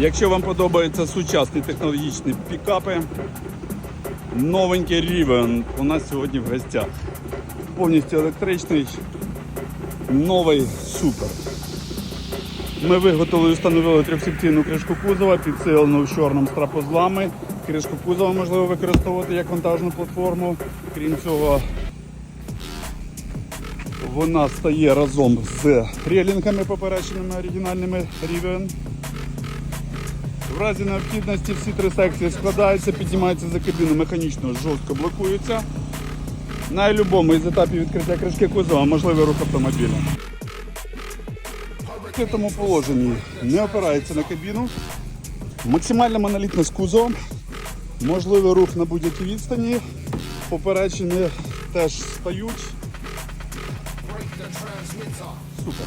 Якщо вам подобаються сучасні технологічні пікапи, новенький Riven у нас сьогодні в гостях. Повністю електричний, новий супер. Ми виготовили і встановили трьохсекційну кришку кузова, підсилену в чорному страпозлами. Кришку кузова можливо використовувати як вантажну платформу. Крім цього, вона стає разом з трелінгами поперечними оригінальними Riven. В разі необхідності всі три секції складаються, піднімаються за кабіну, механічно жорстко блокуються. На будь-якому із етапів відкриття кришки кузова можливий рух автомобіля. В відкритому положенні не опирається на кабіну. Максимальна монолітність кузова. Можливий рух на будь-якій відстані. Поперечини теж стають. Супер.